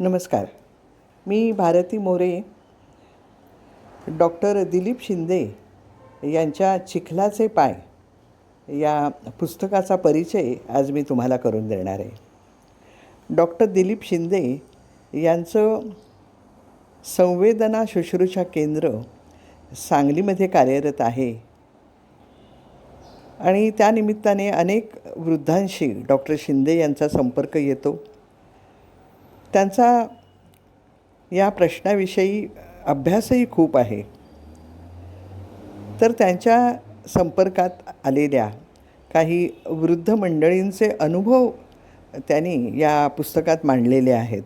नमस्कार. मी भारती मोरे डॉक्टर दिलीप शिंदे यांच्या चिखलाचे पाय या पुस्तकाचा परिचय आज मी तुम्हाला करून देणार आहे. डॉक्टर दिलीप शिंदे यांचं संवेदना शुश्रूषा केंद्र सांगलीमध्ये कार्यरत आहे. आणि त्यानिमित्ताने अनेक वृद्धांशी डॉक्टर शिंदे यांचा संपर्क येतो. त्यांचा या प्रश्नाविषयी अभ्यासही खूप आहे. तर त्यांच्या संपर्कात आलेल्या काही वृद्ध मंडळींचे अनुभव त्यांनी या पुस्तकात मांडलेले आहेत.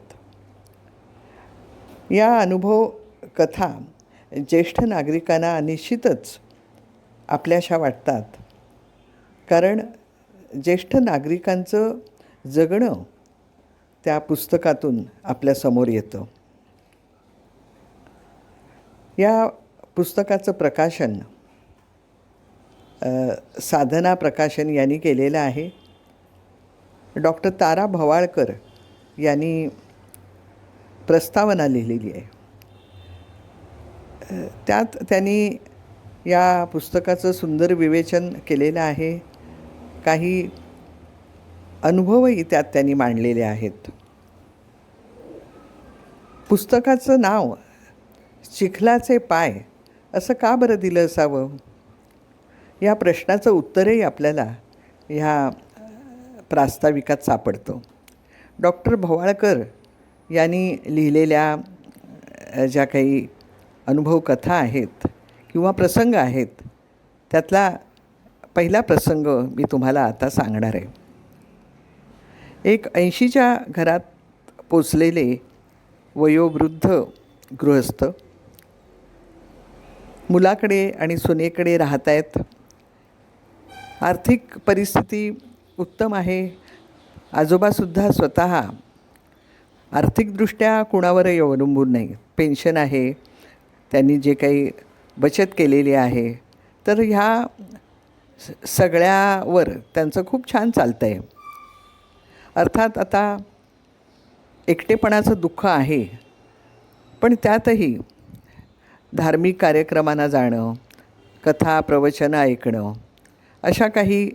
या अनुभव कथा ज्येष्ठ नागरिकांना निश्चितच आपल्याशा वाटतात. कारण ज्येष्ठ नागरिकांचं जगणं त्या पुस्तकातून आपल्यासमोर येतं. या पुस्तकाचं प्रकाशन साधना प्रकाशन यांनी केलेलं आहे. डॉक्टर तारा भवाळकर यांनी प्रस्तावना लिहिलेली आहे. त्यात त्यांनी या पुस्तकाचं सुंदर विवेचन केलेलं आहे. काही अनुभवही त्यात त्यांनी मांडलेले आहेत. पुस्तकाचं नाव चिखलाचे पाय असं का बरं दिलं असावं? या प्रश्नाचं उत्तरही आपल्याला ह्या प्रास्ताविकात सापडतं. डॉक्टर भवाळकर यांनी लिहिलेल्या ज्या काही अनुभव कथा आहेत किंवा प्रसंग आहेत त्यातला पहिला प्रसंग मी तुम्हाला आता सांगणार आहे. एक ऐंशीच्या घरात पोचलेले वयोवृद्ध गृहस्थ. मुलाकडे आणि सुनेकडे राहत आहेत आर्थिक परिस्थिती उत्तम आहे. आजोबासुद्धा स्वतः आर्थिकदृष्ट्या कुणावरही अवलंबून नाही. पेन्शन आहे. त्यांनी जे काही बचत केलेली आहे. तर ह्या सगळ्यावर त्यांचं खूप छान चालतं आहे अर्थात आता एकटेपणाचं दुःख आहे. पण त्यातही धार्मिक कार्यक्रमांना जाणं कथा प्रवचनं ऐकणं अशा काही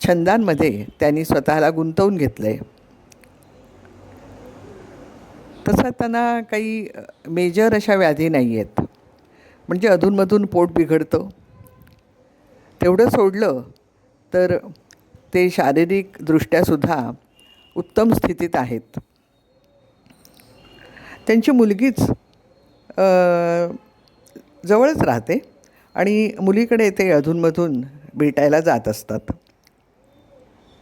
छंदांमध्ये त्यांनी स्वतःला गुंतवून घेतलं आहे तसं त्यांना काही मेजर अशा व्याधी नाही आहेत म्हणजे अधूनमधून पोट बिघडतं. तेवढं सोडलं तर ते शारीरिकदृष्ट्यासुद्धा उत्तम स्थितीत आहेत. त्यांची मुलगीच जवळच राहते आणि मुलीकडे ते अधूनमधून भेटायला जात असतात.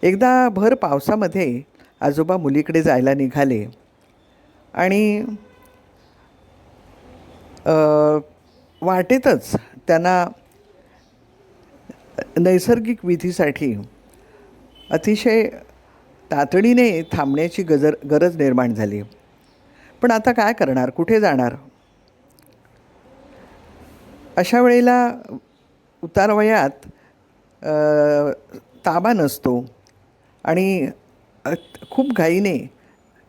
एकदा भर पावसामध्ये आजोबा मुलीकडे जायला निघाले आणि वाटेतच त्यांना नैसर्गिक विधीसाठी अतिशय तातडीने थांबण्याची गजर गरज निर्माण झाली. पण आता काय करणार? कुठे जाणार? अशा वेळेला उतारवयात ताबा नसतो. आणि खूप घाईने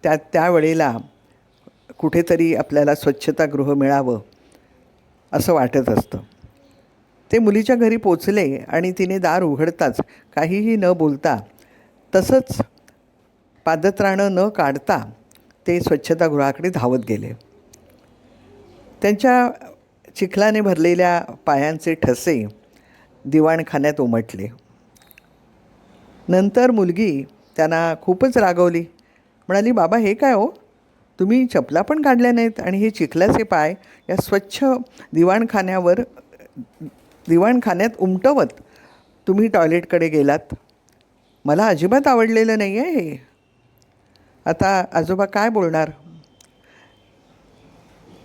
त्या त्यावेळेला कुठेतरी आपल्याला स्वच्छतागृह मिळावं असं वाटत असतं. ते मुलीच्या घरी पोचले आणि तिने दार उघडताच काहीही न बोलता तसंच पादत्राणं न काढता ते स्वच्छतागृहाकडे धावत गेले. त्यांच्या चिखलाने भरलेल्या पायांचे ठसे दिवाणखान्यात उमटले. नंतर मुलगी त्यांना खूपच रागवली. म्हणाली बाबा हे काय हो? तुम्ही चपला पण काढल्या नाहीत आणि हे चिखलाचे पाय या स्वच्छ दिवाणखान्यावर दिवाणखान्यात उमटवत तुम्ही टॉयलेटकडे गेलात? मला अजिबात आवडलेलं नाही आहे हे. आता आजोबा काय बोलणार?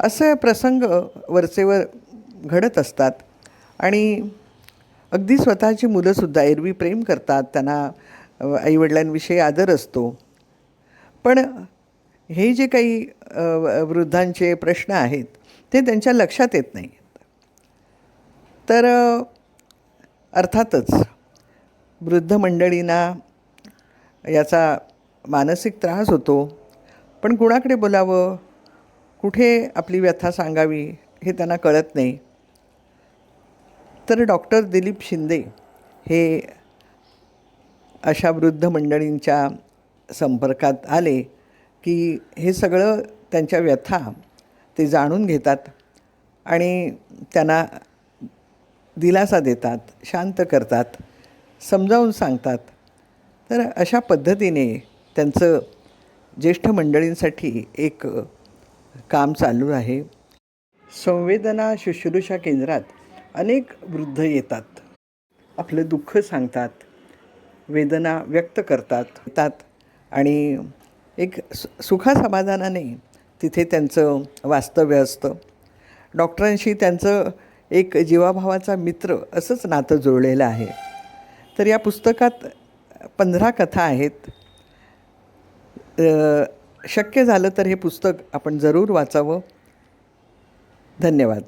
असे प्रसंग वरचेवर घडत असतात. आणि अगदी स्वतःची मुलंसुद्धा एरवी प्रेम करतात त्यांना आईवडिलांविषयी आदर असतो. पण हे जे काही वृद्धांचे प्रश्न आहेत ते त्यांच्या लक्षात येत नाही तर अर्थातच वृद्ध मंडळींना याचा मानसिक त्रास होतो पण कुणाकडे बोलावं? कुठे आपली व्यथा सांगावी हे त्यांना कळत नाही. तर डॉक्टर दिलीप शिंदे हे अशा वृद्ध मंडळींच्या संपर्कात आले की हे सगळं त्यांच्या व्यथा ते जाणून घेतात आणि त्यांना दिलासा देतात शांत करतात समजावून सांगतात. तर अशा पद्धतीने त्यांचं ज्येष्ठ मंडळींसाठी एक काम चालू आहे. संवेदना शुश्रूषा केंद्रात अनेक वृद्ध येतात. आपलं दुःख सांगतात वेदना व्यक्त करतात येतात आणि एक सु सुखासमाधानाने तिथे त्यांचं वास्तव्य असतं. डॉक्टरांशी त्यांचं एक जीवाभावाचा मित्र असंच नातं जुळलेलं आहे. तर या पुस्तकात पंधरा कथा आहेत. शक्य झालं तर हे पुस्तक आपण जरूर वाचावं. धन्यवाद.